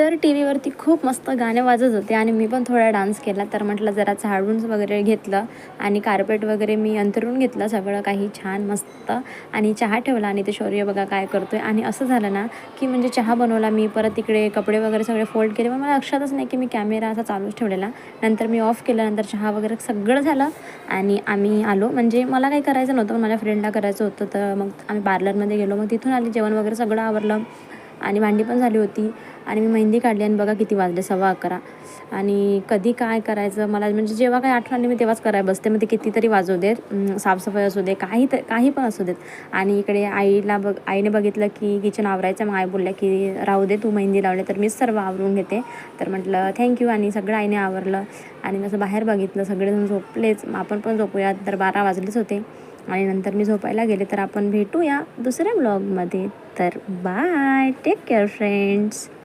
तर टी व्हीवरती खूप मस्त गाणे वाजत होते आणि मी पण थोडा डान्स केला. तर म्हटलं जरा झाडून वगैरे घेतलं आणि कार्पेट वगैरे मी अंतरून घेतलं सगळं काही छान मस्त. आणि चहा ठेवला आणि ते शौर्य बघा काय करतो आहे आणि असं झालं ना की म्हणजे चहा बनवला मी परत तिकडे कपडे वगैरे सगळे फोल्ड केले. पण मला लक्षातच नाही की मी कॅमेरा असा चालूच ठेवलेला. नंतर मी ऑफ केलं नंतर चहा वगैरे सगळं झालं आणि आम्ही आलो. म्हणजे मला काही करायचं नव्हतं पण माझ्या फ्रेंडला करायचं होतं. तर मग आम्ही पार्लरमध्ये गेलो. मग तिथून आली जेवण वगैरे सगळं आवरलं आणि भांडी पण झाली होती. आणि मी मेहंदी काढली आणि बघा किती वाजले सव्वा अकरा. आणि कधी काय करायचं मला म्हणजे जेव्हा काय आठवण आली मी तेव्हाच करायला बसते. मग ते कितीतरी वाजू देत साफसफाई असू दे काही तर काही पण असू देत. आणि इकडे आईला बघ आईने बघितलं की किचन आवरायचं मग आई बोलल्या की राहू दे तू मेहंदी लावले तर मीच सर्व आवरून घेते. तर म्हटलं थँक्यू आणि सगळं आईने आवरलं. आणि मी असं बाहेर बघितलं सगळेजण झोपलेच. आपण पण झोपूया तर बारा वाजलेच होते. आणि नंतर मी झोपायला गेले तर आपण भेटूया दुसऱ्या ब्लॉगमध्ये तर बाय टेक केअर फ्रेंड्स